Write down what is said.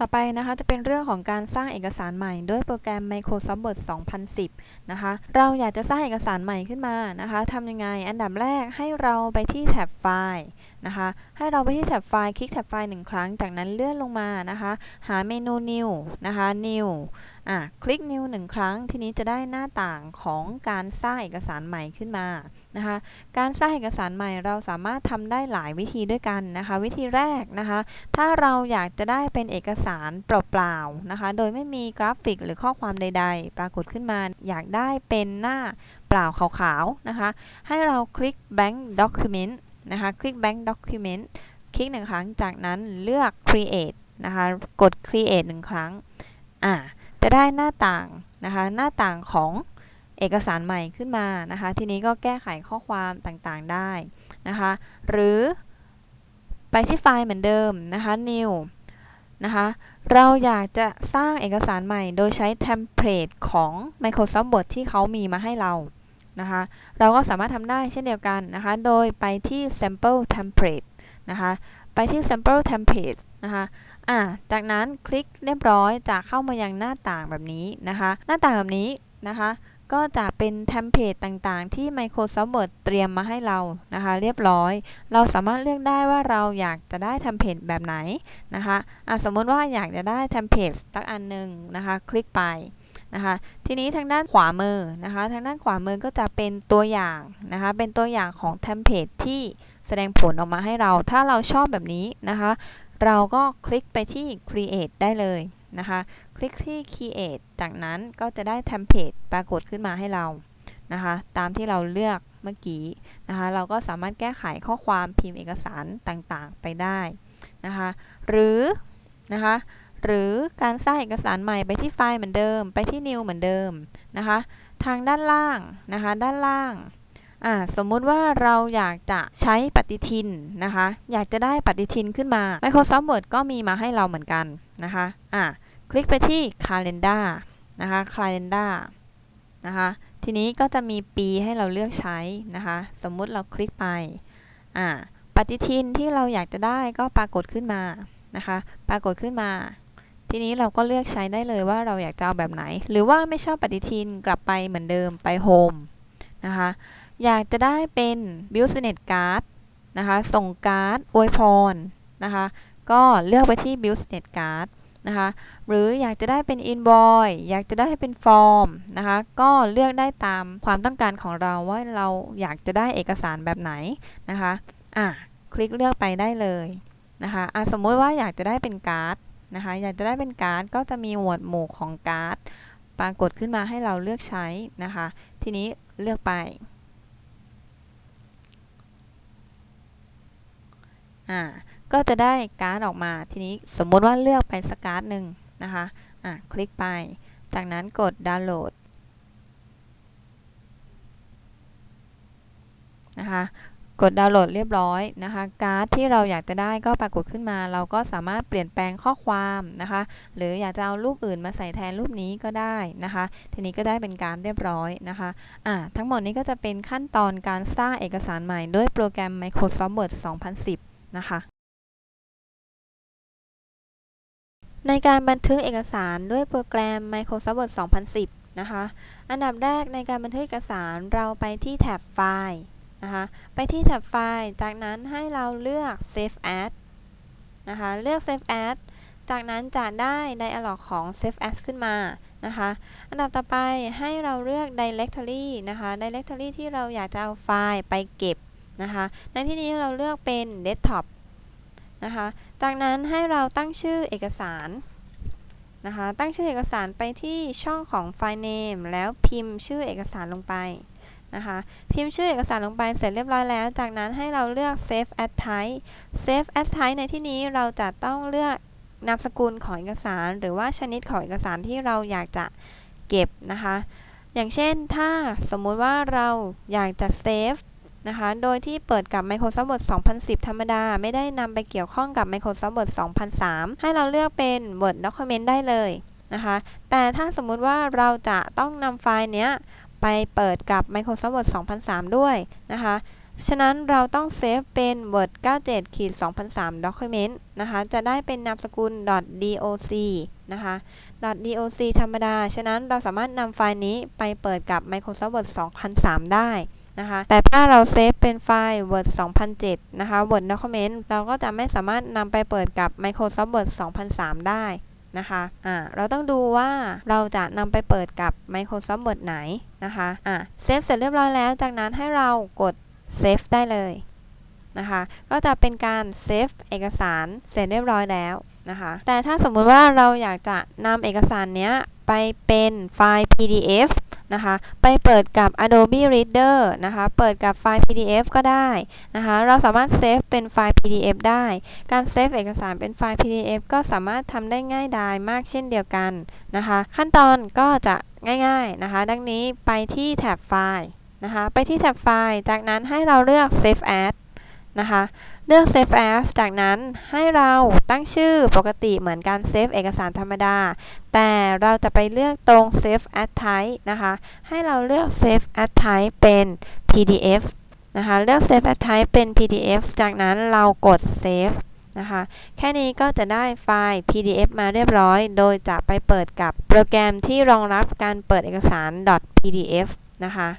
ต่อไปนะคะจะเป็นเรื่องของการสร้างเอกสารใหม่ด้วยโปรแกรม Microsoft Word 2010 นะคะ เราอยากจะสร้างเอกสารใหม่ขึ้นมานะคะทำยังไง อันดับแรกให้เราไปที่แท็บไฟล์นะคะ ให้เราไปที่แท็บไฟล์ คลิกแท็บไฟล์หนึ่งครั้ง จากนั้นเลื่อนลงมานะคะ หาเมนู New นะคะ New อะคลิก New หนึ่งครั้ง ทีนี้จะได้หน้าต่างของการสร้างเอกสารใหม่ขึ้นมานะคะ การสร้างเอกสารใหม่เราสามารถทำได้หลายวิธีด้วยกันนะคะ วิธีแรกนะคะ ถ้าเราอยากจะได้เป็นเอกสารเปล่าๆนะคะ โดยไม่มีกราฟิกหรือข้อความใด ๆ ปรากฏขึ้นมา อยากได้เป็นหน้าเปล่าขาวๆนะคะ ให้เราคลิก blank document นะคะ คลิก blank document คลิกหนึ่งครั้ง จากนั้นเลือก create นะคะ กด create หนึ่งครั้ง อ่า จะได้หน้าต่างนะคะหน้าต่างของเอกสารใหม่ขึ้นมานะคะทีนี้ก็แก้ไขข้อความต่างๆได้นะคะหรือไปที่ไฟล์เหมือนเดิมนะคะ new นะคะเราอยากจะสร้างเอกสารใหม่โดยใช้เทมเพลตของ Microsoft Word ที่เขามีมาให้เรานะคะเราก็สามารถทำได้เช่นเดียวกันนะคะ โดยไปที่ sample template นะคะ ไปที่ sample template นะคะอ่าจากนั้นคลิกเรียบร้อยจะเข้ามายังหน้าต่างแบบนี้นะคะ หน้าต่างแบบนี้นะคะก็จะเป็นเทมเพลตต่างๆ ที่ Microsoft Word เตรียมมาให้เรานะคะ เรียบร้อย เราสามารถเลือกได้ว่าเราอยากจะได้เทมเพลตแบบไหนนะคะอะสมมติว่าอยากจะได้เทมเพลตสักอันหนึ่งนะคะ คลิกไปนะคะ ทีนี้ทางด้านขวามือนะคะ ทางด้านขวามือก็จะเป็นตัวอย่างนะคะ เป็นตัวอย่างของเทมเพลตที่ แสดงผลออกมาให้เรา ถ้าเราชอบแบบนี้นะคะ เราก็คลิกไปที่ create ได้เลยนะคะ คลิกที่ create จากนั้นก็จะได้เทมเพลตปรากฏขึ้นมาให้เรานะคะ ตามที่เราเลือกเมื่อกี้นะคะ เราก็สามารถแก้ไขข้อความพิมพ์เอกสารต่างๆ ไปได้นะคะ หรือนะคะหรือการสร้างเอกสารใหม่ไปที่ไฟล์เหมือนเดิม ไปที่ new เหมือนเดิมนะคะ ทางด้านล่างนะคะ ด้านล่าง อ่าสมมุติว่าเราอยากจะใช้ปฏิทินนะคะ อยากจะได้ปฏิทินขึ้นมา Microsoft Word ก็มีมาให้เราเหมือนกันนะคะอ่าคลิกไปที่ calendar นะคะ calendar นะคะทีนี้ก็จะมีปีให้เราเลือกใช้นะคะ สมมุติเราคลิกไปอ่าปฏิทินที่เราอยากจะได้ก็ปรากฏขึ้นมานะคะ ปรากฏขึ้นมา ทีนี้เราก็เลือกใช้ได้เลยว่าเราอยากจะเอาแบบไหน หรือว่าไม่ชอบปฏิทินกลับไปเหมือนเดิมไป home นะคะ อยากจะได้เป็น business card นะคะ ส่งการ์ดอวยพรนะคะ ก็เลือกไปที่ business card นะคะ หรืออยากจะได้เป็น invoice อยากจะได้เป็นฟอร์มนะคะ ก็เลือกได้ตามความต้องการของเราว่าเราอยากจะได้เอกสารแบบไหนนะคะ อะ คลิกเลือกไปได้เลยนะคะอะสมมติว่าอยากจะได้เป็นการ์ดนะคะ อยากจะได้เป็นการ์ดก็จะมีหมวดหมู่ของการ์ดปรากฏขึ้นมาให้เราเลือกใช้นะคะ ทีนี้เลือกไป อ่าก็จะได้การ์ดออกมาทีนี้สมมติว่าเลือกไปสักการ์ดหนึ่งนะคะอะคลิกไป จากนั้นกดดาวน์โหลดนะคะกดดาวน์โหลดเรียบร้อยนะคะการ์ดที่เราอยากจะได้ก็ปรากฏขึ้นมา เราก็สามารถเปลี่ยนแปลงข้อความนะคะหรืออยากจะเอารูปอื่นมาใส่แทนรูปนี้ก็ได้นะคะทีนี้ก็ได้เป็นการ์ดเรียบร้อยนะคะอ่าทั้งหมดนี้ก็จะเป็นขั้นตอนการสร้างเอกสารใหม่ด้วยโปรแกรม Microsoft Word 2010 นะคะ ในการบันทึกเอกสารด้วยโปรแกรม Microsoft Word 2010 นะคะ อันดับแรกในการบันทึกเอกสารเราไปที่แท็บไฟล์นะคะ ไปที่แท็บไฟล์ จากนั้นให้เราเลือก Save As นะคะ เลือก Save As จากนั้นจะได้ dialog ของ Save As ขึ้นมานะคะ อันดับต่อไปให้เราเลือก directory นะคะ directory ที่เราอยากจะเอาไฟล์ไปเก็บ นะคะ ในที่นี้เราเลือกเป็น desktop นะคะ จากนั้นให้เราตั้งชื่อเอกสารนะคะ ตั้งชื่อเอกสารไปที่ช่องของไฟล์ name แล้วพิมพ์ชื่อเอกสารลงไปนะคะ พิมพ์ชื่อเอกสารลงไปเสร็จเรียบร้อยแล้ว จากนั้นให้เราเลือก save as type save as type ในที่นี้เราจะต้องเลือกนามสกุลของเอกสาร หรือว่าชนิดของเอกสารที่เราอยากจะเก็บนะคะ อย่างเช่นถ้าสมมุติว่าเราอยากจะ save นะคะ โดยที่เปิดกับ Microsoft Word 2010 ธรรมดา ไม่ได้นำไปเกี่ยวข้องกับ Microsoft Word 2003 ให้เราเลือกเป็น Word Document ได้เลยนะคะ แต่ถ้าสมมุติว่าเราจะต้องนำไฟล์เนี้ยไปเปิดกับ Microsoft Word 2003 ด้วยนะคะ ฉะนั้นเราต้องเซฟเป็น word 97ขีด2003 document นะคะ จะได้เป็นนามสกุล .doc นะคะ .doc ธรรมดา ฉะนั้นเราสามารถนำไฟล์นี้ไปเปิดกับ Microsoft Word 2003 ได้ นะคะ แต่ถ้าเราเซฟเป็นไฟล์ Word 2007 นะคะ Word document เราก็จะไม่สามารถนำไปเปิดกับ Microsoft Word 2003 ได้นะคะอ่าเราต้องดูว่าเราจะนำไปเปิดกับ Microsoft Word ไหนนะคะอ่าเซฟเสร็จเรียบร้อยแล้ว จากนั้นให้เรากดเซฟได้เลยนะคะ ก็จะเป็นการเซฟเอกสารเสร็จเรียบร้อยแล้วนะคะ แต่ถ้าสมมุติว่าเราอยากจะนำเอกสารเนี้ยไปเป็นไฟล์ PDF นะคะ ไปเปิดกับ Adobe Reader นะคะ เปิดกับไฟล์ PDF ก็ได้นะคะ เราสามารถเซฟเป็นไฟล์ PDF ได้ การเซฟเอกสารเป็นไฟล์ PDF ก็สามารถทำได้ง่ายดายมากเช่นเดียวกันนะคะ ขั้นตอนก็จะง่ายๆนะคะ ดังนี้ไปที่แท็บไฟล์นะคะ ไปที่แท็บไฟล์ จากนั้นให้เราเลือก Save As นะคะ เลือก Save As จากนั้นให้เราตั้งชื่อปกติเหมือนการเซฟเอกสารธรรมดา แต่เราจะไปเลือกตรง Save As Type นะคะ ให้เราเลือก Save As Type เป็น PDF นะคะ เลือก Save As Type เป็น PDF จากนั้นเรากด Save นะคะ แค่นี้ก็จะได้ไฟล์ PDF มาเรียบร้อย โดยจะไปเปิดกับโปรแกรมที่รองรับการเปิดเอกสาร .pdf นะคะ